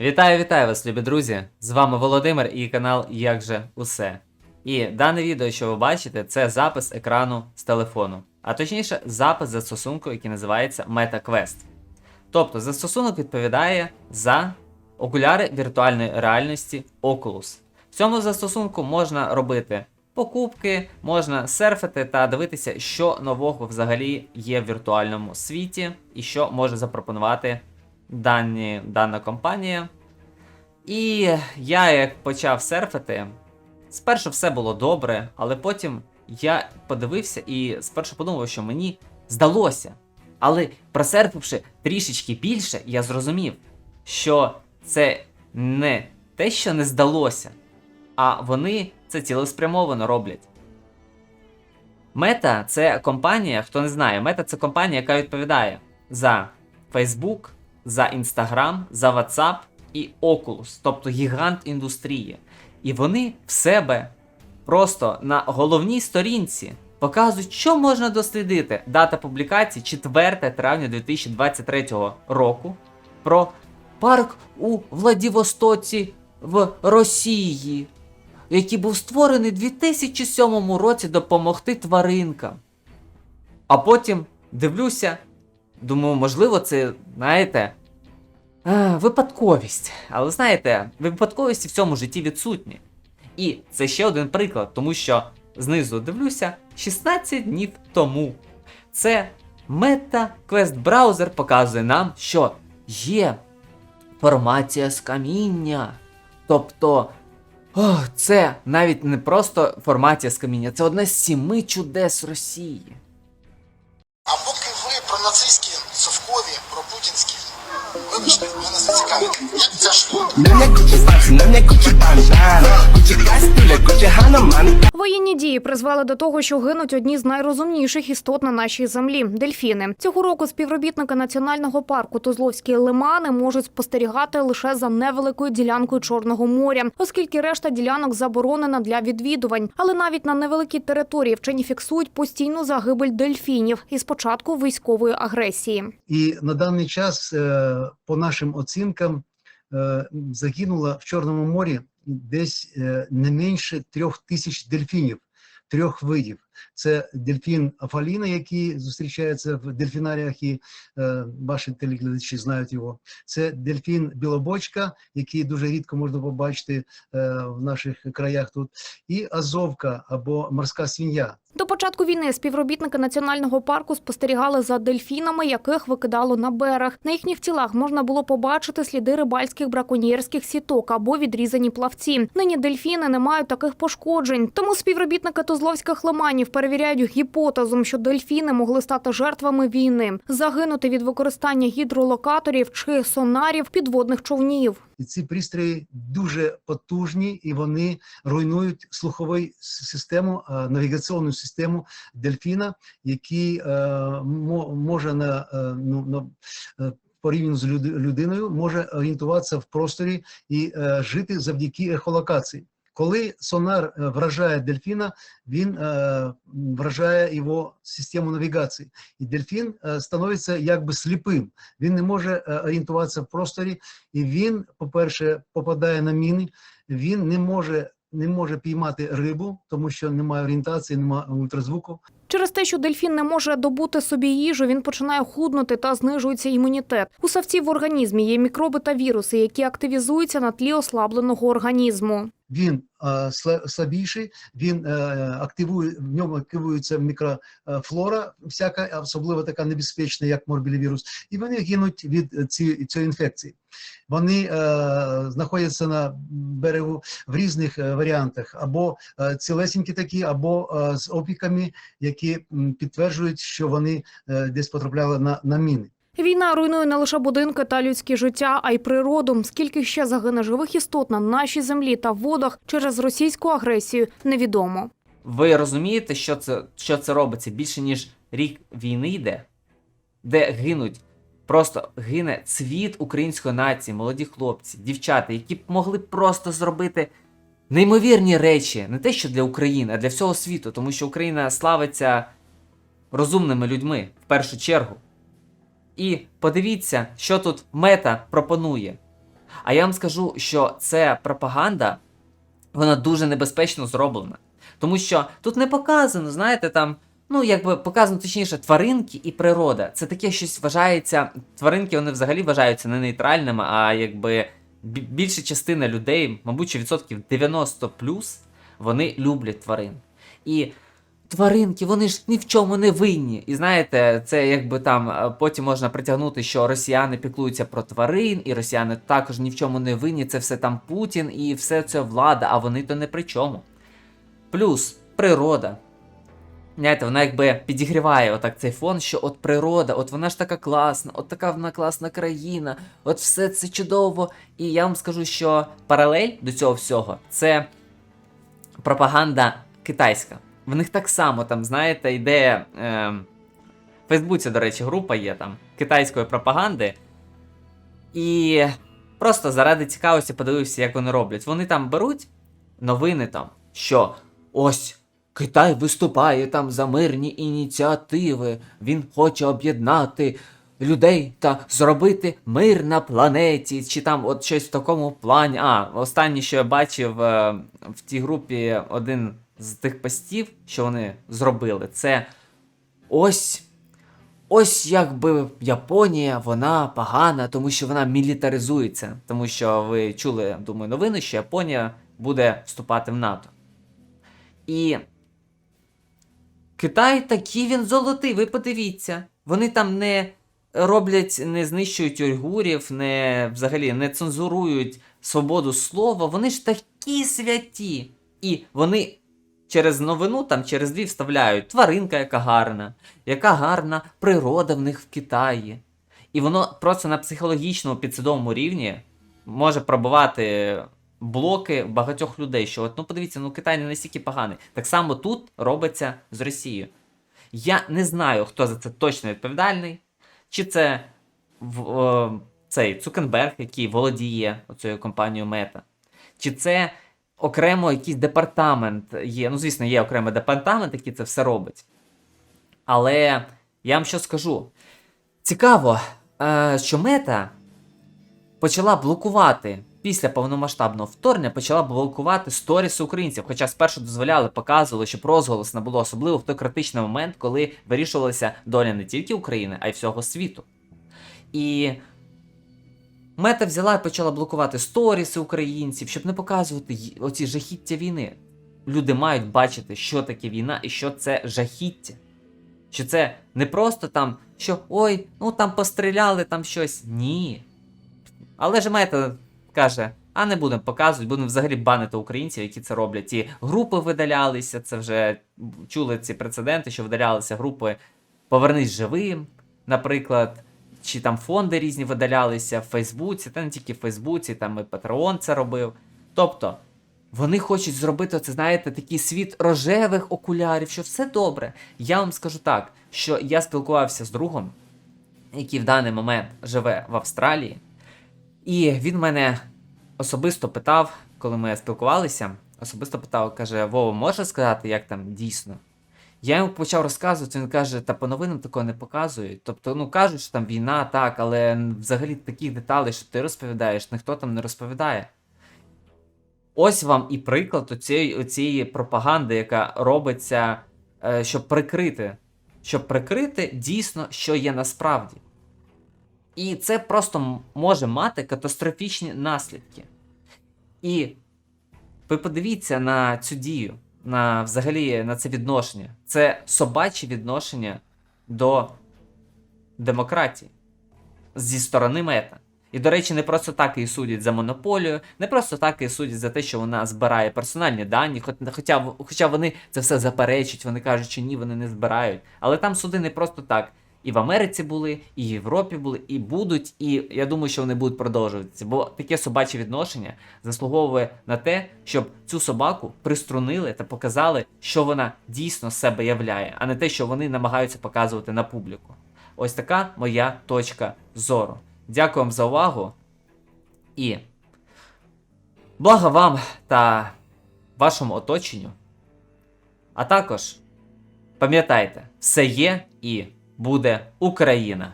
Вітаю, вітаю вас, любі друзі! З вами Володимир і канал Як же усе. І дане відео, що ви бачите, це запис екрану з телефону, а точніше, запис застосунку, який називається MetaQuest. Тобто застосунок відповідає за окуляри віртуальної реальності Oculus. В цьому застосунку можна робити покупки, можна серфити та дивитися, що нового взагалі є в віртуальному світі і що може запропонувати дані, дана компанія. І я як почав серфити, спершу все було добре, але потім я подивився і спершу подумав, що мені здалося. Але просерфивши трішечки більше, я зрозумів, що це не те, що не здалося, а вони це цілеспрямовано роблять. Мета це компанія, хто не знає, Мета це компанія, яка відповідає за Facebook, за Instagram, за WhatsApp і Oculus, тобто гігант індустрії. І вони в себе просто на головній сторінці показують, що можна дослідити. Дата публікації 4 травня 2023 року про парк у Владивостоці в Росії, який був створений у 2007 році допомогти тваринкам. А потім дивлюся, думаю, можливо, це, знаєте, е, випадковість. Але знаєте, випадковості в цьому житті відсутні. І це ще один приклад, тому що знизу дивлюся 16 днів тому. Це MetaQuest браузер показує нам, що є формація з каміння. Тобто, о, це навіть не просто формація з каміння, це одне з сіми чудес Росії. Вибачте, Воєнні дії призвели до того, що гинуть одні з найрозумніших істот на нашій землі дельфіни. Цього року співробітники національного парку Тузловські лимани можуть спостерігати лише за невеликою ділянкою Чорного моря, оскільки решта ділянок заборонена для відвідувань. Але навіть на невеликій території вчені фіксують постійну загибель дельфінів із початку військової агресії. І на даний час, е, по нашим оцінкам, е, загинула в Чорному морі десь е, не менше трьох тисяч дельфінів, трьох видів. Це дельфін Афаліна, який зустрічається в дельфінаріях, і е, ваші телеглядачі знають його. Це дельфін Білобочка, який дуже рідко можна побачити е, в наших краях тут, і азовка або морська свинья. До початку війни співробітники національного парку спостерігали за дельфінами, яких викидало на берег. На їхніх тілах можна було побачити сліди рибальських браконьєрських сіток або відрізані плавці. Нині дельфіни не мають таких пошкоджень. Тому співробітники Тузловських лиманів перевіряють гіпотезу, що дельфіни могли стати жертвами війни, загинути від використання гідролокаторів чи сонарів підводних човнів. І ці пристрої дуже потужні, і вони руйнують слухову систему, е, навігаційну систему дельфіна, який е, мо- може на, е, ну, на порівняно з люд- людиною, може орієнтуватися в просторі і жити завдяки ехолокації. Коли сонар е, вражає дельфіна, він е, вражає його систему навігації, і дельфін е, становиться якби сліпим. Він не може орієнтуватися в просторі, і він, по-перше, попадає на міни, він не може, не може піймати рибу, тому що немає орієнтації, немає ультразвуку. Через те, що дельфін не може добути собі їжу, він починає худнути та знижується імунітет. У савців в організмі є мікроби та віруси, які активізуються на тлі ослабленого організму. Він е, слабіший, він е, активує в ньому активується мікрофлора, всяка, особливо така небезпечна, як морбілівірус, і вони гинуть від е, ці, цієї інфекції. Вони е, знаходяться на берегу в різних е, варіантах, або е, цілесенькі такі, або е, з опіками, які м, підтверджують, що вони е, десь потрапляли на, на міни. Війна руйнує не лише будинки та людське життя, а й природу. Скільки ще загине живих істот на нашій землі та водах через російську агресію, невідомо. Ви розумієте, що це, що це робиться більше ніж рік війни йде, де гинуть, просто гине цвіт української нації, молоді хлопці, дівчата, які б могли просто зробити неймовірні речі, не те, що для України, а для всього світу, тому що Україна славиться розумними людьми в першу чергу. І подивіться, що тут мета пропонує. А я вам скажу, що це пропаганда, вона дуже небезпечно зроблена. Тому що тут не показано, знаєте, там, ну, якби показано точніше, тваринки і природа. Це таке щось вважається. Тваринки вони взагалі вважаються не нейтральними, а якби більша частина людей, мабуть, відсотків 90 плюс, вони люблять тварин. І тваринки, вони ж ні в чому не винні. І знаєте, це якби там е, потім можна притягнути, що росіяни піклуються про тварин, і росіяни також ні в чому не винні. Це все там Путін і все це влада, а вони то не при чому. Плюс природа. Знаєте, вона якби підігріває отак цей фон, що от природа, от вона ж така класна, от така вона класна країна, от все це чудово. І я вам скажу, що паралель до цього всього це пропаганда китайська. В них так само там, знаєте, йде. Е, в Фейсбуці, до речі, група є там китайської пропаганди. І просто заради цікавості подивився, як вони роблять. Вони там беруть новини там, що ось Китай виступає там за мирні ініціативи, він хоче об'єднати людей та зробити мир на планеті, чи там от щось в такому плані. А, останнє, що я бачив е, в тій групі, один з тих постів, що вони зробили, це ось. Ось якби Японія, вона погана, тому що вона мілітаризується. Тому що ви чули, думаю, новини, що Японія буде вступати в НАТО. І Китай такий він золотий, ви подивіться. Вони там не роблять, не знищують уйгурів, не взагалі не цензурують свободу слова. Вони ж такі святі. І вони через новину, там через дві вставляють тваринка, яка гарна, яка гарна природа в них в Китаї. І воно просто на психологічному підсвідомому рівні може пробивати блоки багатьох людей, що от, ну подивіться, ну Китай не настільки поганий. Так само тут робиться з Росією. Я не знаю, хто за це точно відповідальний, чи це в, е, цей Цукенберг, який володіє цією компанією Мета, чи це окремо якийсь департамент є. Ну, звісно, є окремий департамент, який це все робить. Але я вам що скажу. Цікаво, е, що мета почала блокувати після повномасштабного вторгнення, почала блокувати сторіси українців. Хоча спершу дозволяли, показували, щоб розголос не було особливо в той критичний момент, коли вирішувалася доля не тільки України, а й всього світу. І мета взяла і почала блокувати сторіси українців, щоб не показувати оці жахіття війни. Люди мають бачити, що таке війна і що це жахіття. Що це не просто там, що ой, ну там постріляли, там щось. Ні. Але ж мета каже: а не будемо показувати, будемо взагалі банити українців, які це роблять. Ті групи видалялися, це вже чули ці прецеденти, що видалялися групи Повернись живим, наприклад, чи там фонди різні видалялися в Фейсбуці, та не тільки в Фейсбуці, там і Патреон це робив. Тобто, вони хочуть зробити це, знаєте, такий світ рожевих окулярів, що все добре. Я вам скажу так, що я спілкувався з другом, який в даний момент живе в Австралії, і він мене особисто питав, коли ми спілкувалися, особисто питав, каже: Вова, можеш сказати, як там дійсно? Я йому почав розказувати, він каже, та по новинам такого не показують. Тобто, ну кажуть, що там війна, так, але взагалі таких деталей, що ти розповідаєш, ніхто там не розповідає. Ось вам і приклад оцієї, оцієї пропаганди, яка робиться, е, щоб прикрити, щоб прикрити дійсно, що є насправді. І це просто може мати катастрофічні наслідки. І ви подивіться на цю дію, на взагалі на це відношення. Це собаче відношення до демократії зі сторони мета. І, до речі, не просто так її судять за монополію, не просто так її судять за те, що вона збирає персональні дані, хоча, хоча вони це все заперечують, вони кажуть, що ні, вони не збирають. Але там суди не просто так. І в Америці були, і в Європі були, і будуть, і я думаю, що вони будуть продовжуватися. Бо таке собаче відношення заслуговує на те, щоб цю собаку приструнили та показали, що вона дійсно себе являє, а не те, що вони намагаються показувати на публіку. Ось така моя точка зору. Дякую вам за увагу і блага вам та вашому оточенню. А також пам'ятайте, все є і буде Україна.